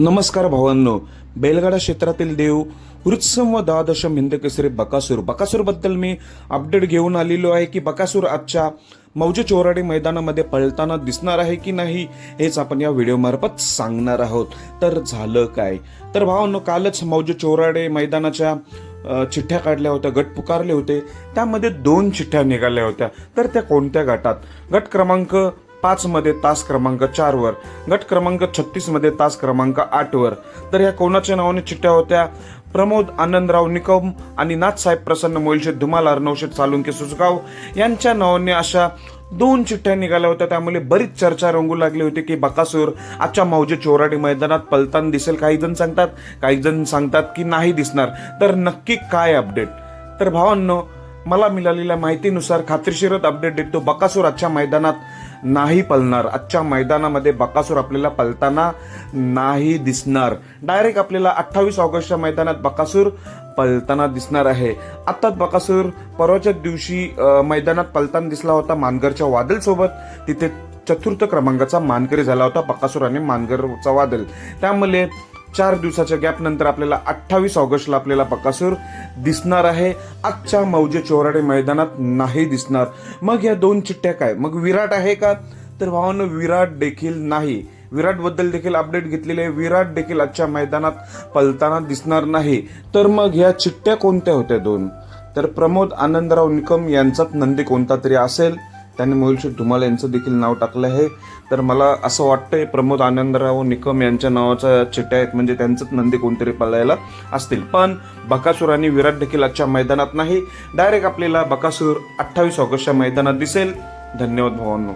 नमस्कार भावांनो. बैलगाडा क्षेत्रातील देव वृत्सम व द्वादशम हिंदकेसरी बकासूर. बकासूरबद्दल मी अपडेट घेऊन आलेलो आहे की बकासूर आजच्या मौजे चोराडे मैदानामध्ये पळताना दिसणार आहे की नाही हेच आपण या व्हिडिओमार्फत सांगणार आहोत. तर झालं काय? तर भावांनो कालच मौजे चोराडे मैदानाच्या चिठ्ठ्या काढल्या होत्या गट पुकारले होते. त्यामध्ये दोन चिठ्ठ्या निघाल्या होत्या. तर त्या कोणत्या गटात? गट क्रमांक पाच मध्ये तास क्रमांक चार वर गट क्रमांक छत्तीसमध्ये तास क्रमांक आठ वर. तर ह्या कोणाच्या नावाने चिठ्ठ्या होत्या? प्रमोद आनंदराव निकम आणि नाथसाहेब प्रसन्न मोलशेत धुमाल अर्णवशेत सालुंके सुजगाव यांच्या नावाने अशा दोन चिठ्ठ्या निघाल्या होत्या. त्यामुळे बरीच चर्चा रंगू लागली होती की बकासूर आजच्या मौजे चोराडी मैदानात पलताना दिसेल. काही जण सांगतात काही जण सांगतात की नाही दिसणार. तर नक्की काय अपडेट? तर भावांनो मला मिळालेल्या माहितीनुसार खात्रीशीरच अपडेट देतो. बकासूर आजच्या मैदानात नाही पलणार. आजच्या मैदानामध्ये बकासूर आपल्याला पलताना नाही दिसणार. डायरेक्ट आपल्याला अठ्ठावीस ऑगस्टच्या मैदानात बकासूर पलताना दिसणार आहे. आत्ताच बकासूर परवाच्या दिवशी मैदानात पलताना दिसला होता मानगरच्या वादलसोबत. तिथे चतुर्थ क्रमांकाचा मानकरी झाला होता बकासूर आणि मानगरचा वादल. त्यामुळे चार दिवसाच्या गॅप नंतर आपल्याला अठ्ठावीस ऑगस्टला आपल्याला बकासूर दिसणार आहे. आजच्या मौजे चोराडे मैदानात नाही दिसणार. मग या दोन चिठ्ठ्या काय? मग विराट आहे का? तर भावानं विराट देखील नाही. विराटबद्दल देखील अपडेट घेतलेले आहे. विराट देखील आजच्या मैदानात पलताना दिसणार नाही. तर मग ह्या चिठ्ठ्या कोणत्या होत्या दोन? तर प्रमोद आनंदराव निकम यांचाच नंदी कोणता तरी असेल त्यांनी मोहिलशेठ धुमाल यांचं देखील नाव टाकलं आहे. तर मला असं वाटतंय प्रमोद आनंदराव निकम यांच्या नावाच्या चिठ्ठ्या आहेत. म्हणजे त्यांचंच नंदी कोणतरी पळायला असतील. पण बकासूर आणि विराट देखील आजच्या मैदानात नाही. डायरेक्ट आपल्याला बकासूर अठ्ठावीस ऑगस्टच्या मैदानात दिसेल. धन्यवाद भावांनो.